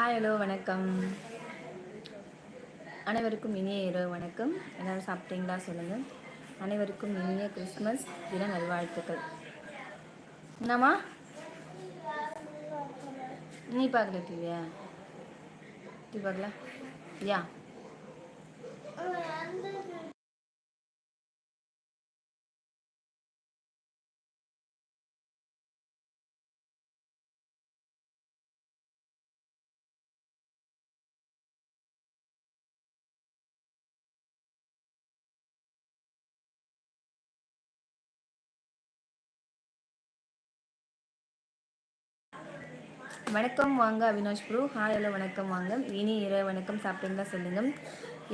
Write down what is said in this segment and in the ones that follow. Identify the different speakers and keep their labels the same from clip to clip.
Speaker 1: hi hello வணக்கம் அனைவருக்கும் இனிய இரவு வணக்கம் எல்லோரும் சாப்பிட்டீங்களா சொல்லுங்கள் அனைவருக்கும் இனிய கிறிஸ்மஸ் தின நல்வாழ்த்துக்கள் என்னம்மா நீ பார்க்கல டிவியா நீ பார்க்கல யா வணக்கம் வாங்க அவினாஷ் ப்ரூ ஹாய் ஹலோ வணக்கம் வாங்க இனி இர வணக்கம் சாப்பிட்டீங்களா சொல்லுங்கள்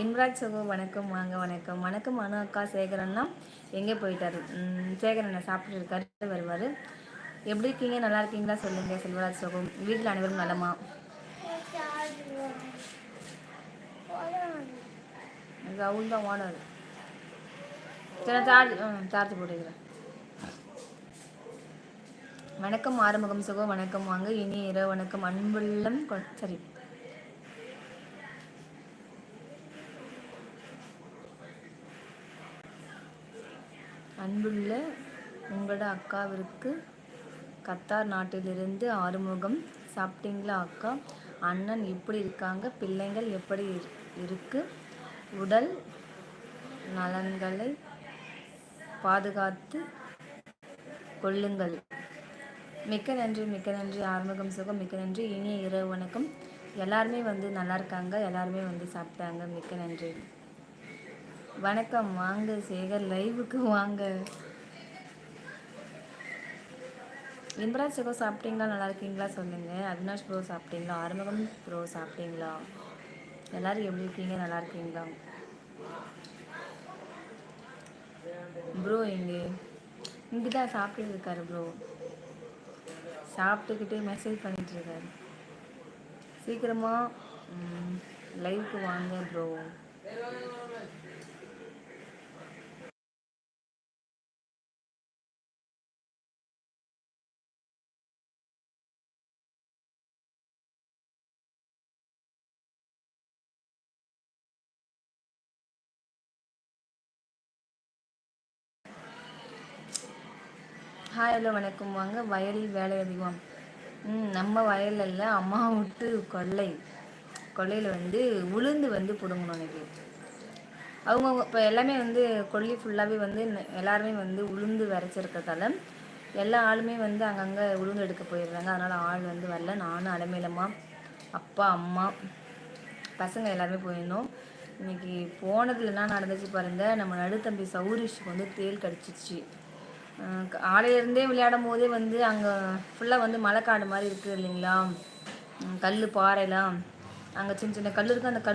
Speaker 1: இன்ராஜ் சகோ வணக்கம் வாங்க வணக்கம் வணக்கம் அனு அக்கா சேகரன்னா எங்கே போயிட்டார் சேகரன் சாப்பிட்டு இருக்காரு வருவார் எப்படி இருக்கீங்க நல்லா இருக்கீங்களா சொல்லுங்கள் செல்வராஜ் சகோ வீட்டில் அனைவரும் நலமா ரவுல் தான் ஓனர் சார்ஜ் சார்ஜ் போட்டுக்கிறேன் வணக்கம் ஆறுமுகம் சுகோ வணக்கம் வாங்க இனிய இரவு வணக்கம் அன்புள்ளம் சரி அன்புள்ள உங்களோட அக்காவிற்கு கத்தார் நாட்டிலிருந்து ஆறுமுகம் சாப்பிட்டீங்களா அக்கா அண்ணன் எப்படி இருக்காங்க பிள்ளைங்கள் எப்படி இருக்கு உடல் நலன்களை பாதுகாத்து கொள்ளுங்கள் மிக்க நன்றி மிக்க நன்றி ஆறுமுகம் சுகம் மிக்க நன்றி இனிய இரவு வணக்கம் எல்லாருமே வந்து நல்லா இருக்காங்க எல்லாருமே வந்து சாப்பிட்டாங்க மிக்க நன்றி வணக்கம் வாங்க சேகர் லைவுக்கு வாங்க இம்ராஜ் சுகம் சாப்பிட்டீங்களா நல்லா இருக்கீங்களா சொல்லுங்கள் அவினாஷ் ப்ரோ சாப்பிட்டீங்களா ஆறுமுகம் ப்ரோ சாப்பிட்டீங்களா எல்லோரும் எப்படி இருக்கீங்க நல்லா இருக்கீங்களா ப்ரோ இங்கே இங்கே தான் சாப்பிட்டுருக்காரு ப்ரோ சாப்பிட்டுக்கிட்டே மெசேஜ் இருக்காரு சீக்கிரமாக லைவுக்கு வாங்க ப்ரோ ஹாய் ஹலோ வணக்கம் வாங்க வயலில் வேலை அதிகம் ம் நம்ம வயலில் இல்லை அம்மா விட்டு கொள்ளை கொள்ளையில் வந்து உளுந்து வந்து பிடுங்கணும் எனக்கு அவங்க இப்போ எல்லாமே வந்து கொல்லி ஃபுல்லாகவே வந்து எல்லாருமே வந்து உளுந்து வரைச்சிருக்கிறதால எல்லா ஆளுமே வந்து அங்கங்கே உளுந்து எடுக்க போயிடுறாங்க அதனால் ஆள் வந்து வரல நானும் அலமேலம்மா அப்பா அம்மா பசங்க எல்லாருமே போயிருந்தோம் இன்றைக்கி போனதில் என்ன நடந்துச்சு பாருங்கள் நம்ம நடுத்தம்பி சௌரிஷுக்கு வந்து தேல் கடிச்சிச்சு காலையிலேருந்தே விளையாடும் போதே வந்து அங்கே ஃபுல்லாக வந்து மழைக்காடு மாதிரி இருக்குது இல்லைங்களா கல் பாறைலாம் அங்கே சின்ன சின்ன கல் இருக்குது அந்த கல்